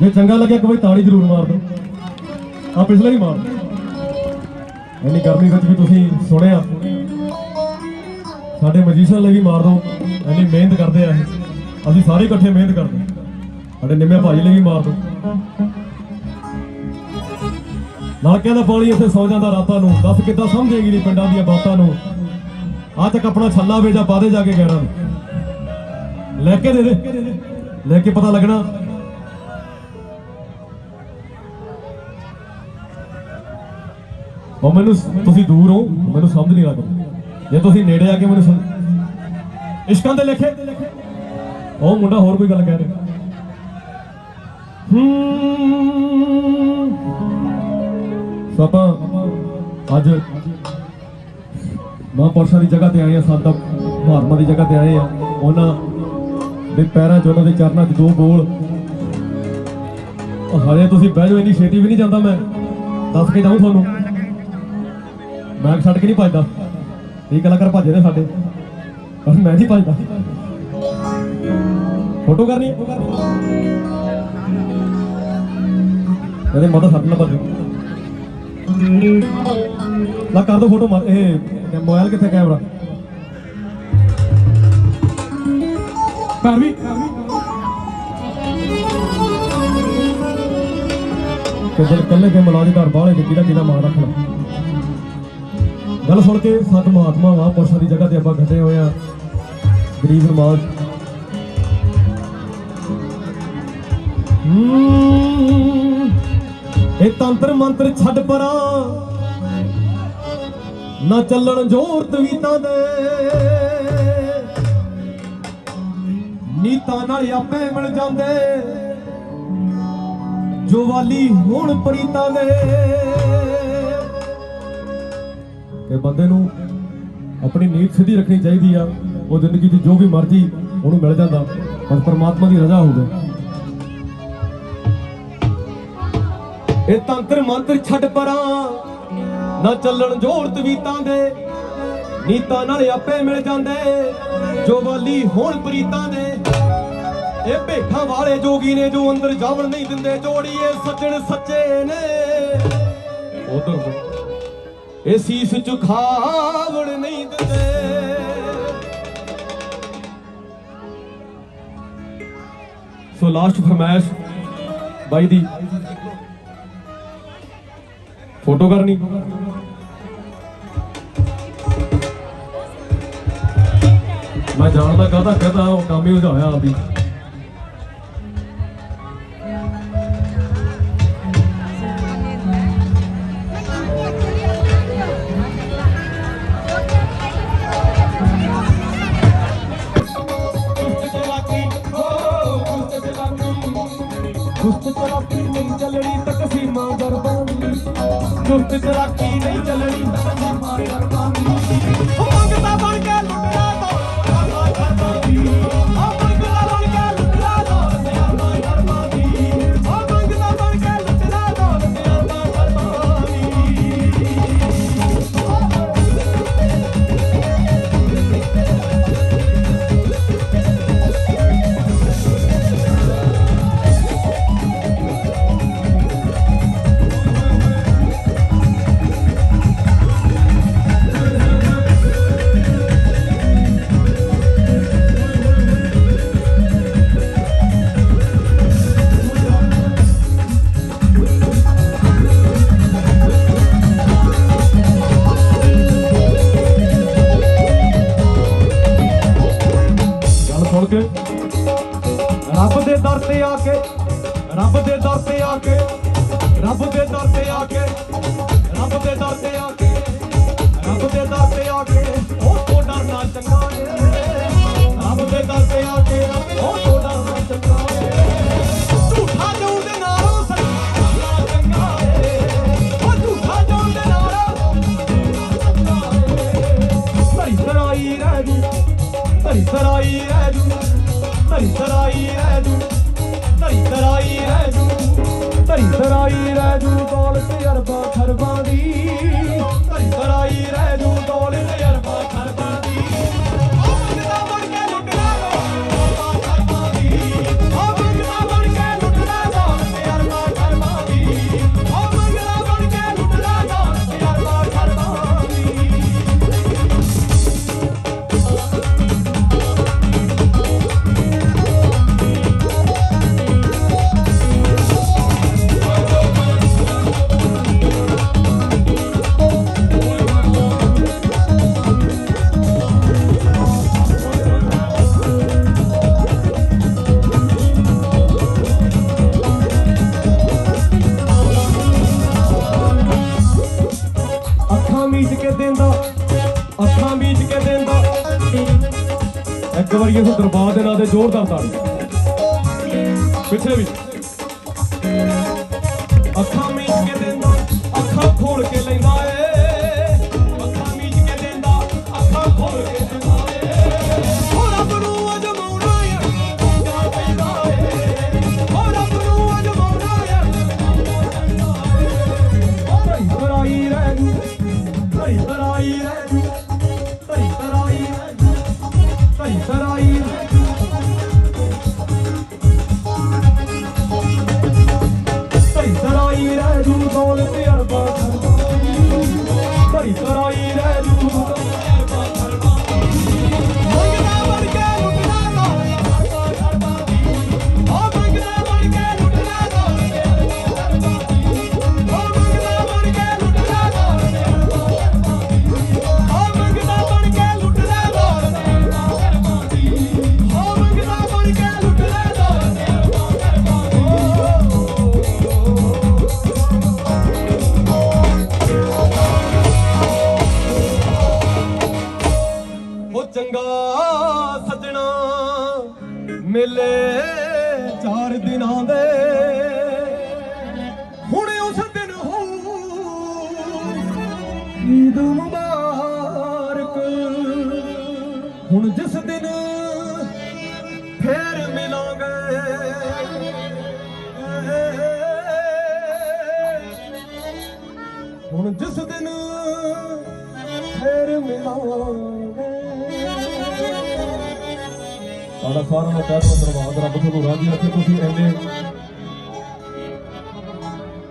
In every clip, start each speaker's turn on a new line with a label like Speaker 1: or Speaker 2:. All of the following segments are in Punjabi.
Speaker 1: ਜੇ ਚੰਗਾ ਲੱਗਿਆ ਇੱਕ ਵਾਰੀ ਤਾੜੀ ਜ਼ਰੂਰ ਮਾਰ ਦਿਓ। ਆ ਪਿਛਲਾ ਵੀ ਮਾਰ ਦਿਓ। ਇੰਨੀ ਗਰਮੀ ਵਿੱਚ ਵੀ ਤੁਸੀਂ ਸੁਣਿਆ। ਸਾਡੇ ਮਜੀਸ਼ੀਅਨ ਲਈ ਵੀ ਮਾਰ ਦਿਓ। ਇੰਨੀ ਮਿਹਨਤ ਕਰਦੇ ਆ ਅਸੀਂ ਸਾਰੇ ਇਕੱਠੇ ਮਿਹਨਤ ਕਰਦੇ ਸਾਡੇ ਨਿੰਮੇ ਭਾਈ ਲਈ ਵੀ ਮਾਰ ਦਿਓ। ਨਾਕਿਆਂ ਦਾ ਪਾਣੀ ਇੱਥੇ ਸੌ ਜਾਂਦਾ ਰਾਤਾਂ ਨੂੰ। ਦੱਸ ਕਿੱਦਾਂ ਸਮਝੇਗੀ ਨਹੀਂ ਪਿੰਡਾਂ ਦੀਆਂ ਬਾਤਾਂ ਨੂੰ? ਆ ਤੱਕ ਆਪਣਾ ਛੱਲਾ ਵੇਜਾ ਪਾਦੇ ਜਾ ਕੇ ਗੈਰਾਂ ਨੂੰ। ਲੈ ਕੇ ਦੇ ਦੇ। ਲੈ ਕੇ ਪਤਾ ਲੱਗਣਾ। ਉਹ ਮੈਨੂੰ ਤੁਸੀਂ ਦੂਰ ਹੋ, ਮੈਨੂੰ ਸਮਝ ਨਹੀਂ ਲੱਗਦਾ ਜੇ ਤੁਸੀਂ ਨੇੜੇ ਆ ਕੇ ਮੈਨੂੰ ਇਸ਼ਕਾਂ ਦੇ ਲੇਖੇ। ਉਹ ਮੁੰਡਾ ਹੋਰ ਕੋਈ ਗੱਲ ਕਹਿ ਰਿਹਾ। ਸੋ ਆਪਾਂ ਅੱਜ ਮਹਾਂਪੁਰਸ਼ਾਂ ਦੀ ਜਗ੍ਹਾ ਤੇ ਆਏ ਆ ਸੰਤ ਮਹਾਤਮਾ ਦੀ ਜਗ੍ਹਾ ਤੇ ਆਏ ਆ ਉਹਨਾਂ ਦੇ ਪੈਰਾਂ 'ਚ, ਉਹਨਾਂ ਦੇ ਚਰਨਾਂ 'ਚ ਦੋ ਬੋਲ। ਉਹ ਤੁਸੀਂ ਬਹਿ ਜਾਓ, ਇੰਨੀ ਛੇਤੀ ਵੀ ਨਹੀਂ ਜਾਂਦਾ ਮੈਂ। ਦੱਸ ਕੇ ਜਾਉਂ ਤੁਹਾਨੂੰ। ਮੈਂ ਛੱਡ ਕੇ ਨਹੀਂ ਭੱਜਦਾ। ਇਹ ਕਲਾਕਾਰ ਭੱਜੇ ਨੇ ਸਾਡੇ। ਪਰ ਮੈਂ ਨਹੀਂ ਭੱਜਦਾ। ਫੋਟੋ ਕਰਨੀ ਹੈ? ਇਹਦੇ ਮਤਾ ਸੱਟ ਨਾ ਭੱਜੋ। ਲਾ ਕਰ ਦੋ ਫੋਟੋ ਮਾਰ ਇਹ ਕਿ- ਮੋਬਾਈਲ ਕਿੱਥੇ ਕੈਮਰਾ? ਕਰ ਵੀ ਕਿ ਦਿਲ ਕੱਲੇ ਕੇ ਮਲਾਜ ਘਰ ਬਾਹਲੇ ਤੇ ਕਿਹਦਾ ਕਿਹਦਾ ਮਾਰ ਰੱਖਣਾ। ਗੱਲ ਸੁਣ ਕੇ ਸਤ ਮਹਾਤਮਾ ਵਾ ਪੁਰਸ਼ਾਂ ਦੀ ਜਗ੍ਹਾ ਤੇ ਆਪਾਂ ਘਟੇ ਹੋਏ ਆ ਗਰੀਬ ਨਮਾਜ਼ ਇਹ ਤੰਤਰ ਮੰਤਰ ਛੱਡ ਪਰਾਂ। ਨਾ ਚੱਲਣ ਜ਼ੋਰ ਤਵੀਤਾਂ ਦੇ। ਨੀਤਾਂ ਨਾਲ ਆਪੇ ਮਿਲ ਜਾਂਦੇ। ਜੋ ਵਾਲੀ ਹੁਣ ਪ੍ਰੀਤਾਂ ਦੇ। ਕਿ ਬੰਦੇ ਨੂੰ ਆਪਣੀ ਨੀਤ ਸਿੱਧੀ ਰੱਖਣੀ ਚਾਹੀਦੀ ਆ, ਉਹ ਜ਼ਿੰਦਗੀ 'ਚ ਜੋ ਵੀ ਮਰਜ਼ੀ ਉਹਨੂੰ ਮਿਲ ਜਾਂਦਾ, ਬਸ ਪਰਮਾਤਮਾ ਦੀ ਰਜ਼ਾ ਹੋਵੇ। ਇਹ ਤੰਤਰ ਮੰਤਰ ਛੱਡ ਪਰਾਂ, ਨਾ ਚੱਲਣ ਜੋਰ ਤਵੀਤਾਂ ਦੇ, ਨੀਤਾਂ ਨਾਲ ਆਪੇ ਮਿਲ ਜਾਂਦੇ, ਜੋ ਵਾਲੀ ਹੋਣ ਪ੍ਰੀਤਾਂ ਦੇ। ਇਹ ਭੇਖਾਂ ਵਾਲੇ ਜੋਗੀ ਨੇ ਜੋ ਅੰਦਰ ਜਾਵਣ ਨਹੀਂ ਦਿੰਦੇ, ਜੋੜੀਏ ਸੱਜਣ ਸੱਚੇ ਨੇ। ਉਧਰ ਇਹ ਸੀਸ ਝੁਕਾਵਣ ਨਹੀਂ ਦਿੰਦੇ। ਸੋ ਲਾਸਟ ਫਰਮਾਇਸ਼, ਬਾਈ ਦੀ। ਫੋਟੋ ਕਰਨੀ। ਮੈਂ ਜਾਣਦਾ ਕਹਦਾ ਕਹਦਾ ਉਹ ਕੰਮ ਹੀ ਉਲਝਾਇਆ ਆਪੀ ਦੁਸਤ ਚਰਾਕੀ ਨਹੀਂ ਚੱਲਣੀ ਤਕਸੀਮਾਂ ਦਰਬਾਨੀ ਦੁਸਤ ਚਰਾਕੀ ਨਹੀਂ ਚੱਲਣੀ ਤਕਸੀਮਾਂ ਦਰਬਾਨੀ ਰੱਬ ਦੇ ਦਰ ਤੇ ਆ ਕੇ ਧਰੀ ਸਰਾਈ ਰਹਿ ਜੂ ਦੌਲਤ ਅਰਬਾਂ ਖਰਬਾਂ ਦੀ। ਇੱਕ ਵਾਰੀ ਇਸ ਦਰਬਾਰ ਦੇ ਨਾਂ ਤੇ ਜ਼ੋਰਦਾਰ ਤਾੜੀ। ਪਿੱਛੇ ਵੀ। ਅੱਖਾਂ ਮੀਚ ਕੇ ਦਿੰਦਾ ਅੱਖਾਂ ਖੋਲ ਕੇ ਹੁਣ ਜਿਸ ਦਿਨ ਫੇਰ ਮਿਲਾਂਗੇ। ਸਾਡਾ ਸਾਰਿਆਂ ਦਾ ਤਹਿ ਦਿਲੋਂ ਧੰਨਵਾਦ, ਰੱਬ ਤੁਹਾਨੂੰ ਰਾਜੀ ਰੱਖੇ, ਤੁਸੀਂ ਇੰਨੇ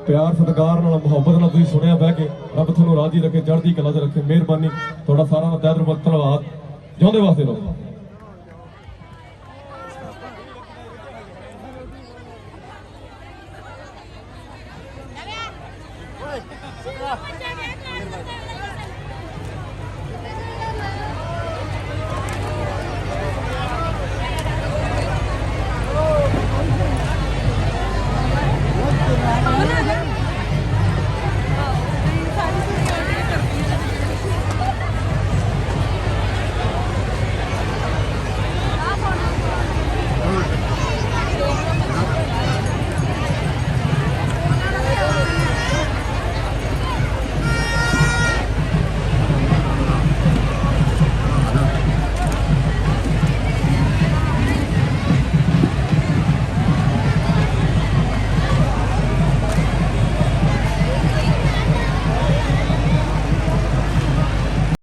Speaker 1: ਪਿਆਰ, ਸਤਿਕਾਰ ਨਾਲ, ਮੁਹੱਬਤ ਨਾਲ ਤੁਸੀਂ ਸੁਣਿਆ ਬਹਿ ਕੇ, ਰੱਬ ਤੁਹਾਨੂੰ ਰਾਜੀ ਰੱਖੇ, ਚੜ੍ਹਦੀ ਕਲਾ 'ਚ ਰੱਖੇ, ਮਿਹਰਬਾਨੀ। ਤੁਹਾਡਾ ਸਾਰਿਆਂ ਦਾ ਤਹਿ ਦਿਲੋਂ ਧੰਨਵਾਦ। ਜਿਉਂਦੇ ਵਾਸਤੇ ਲੋ
Speaker 2: 这是我们这边儿的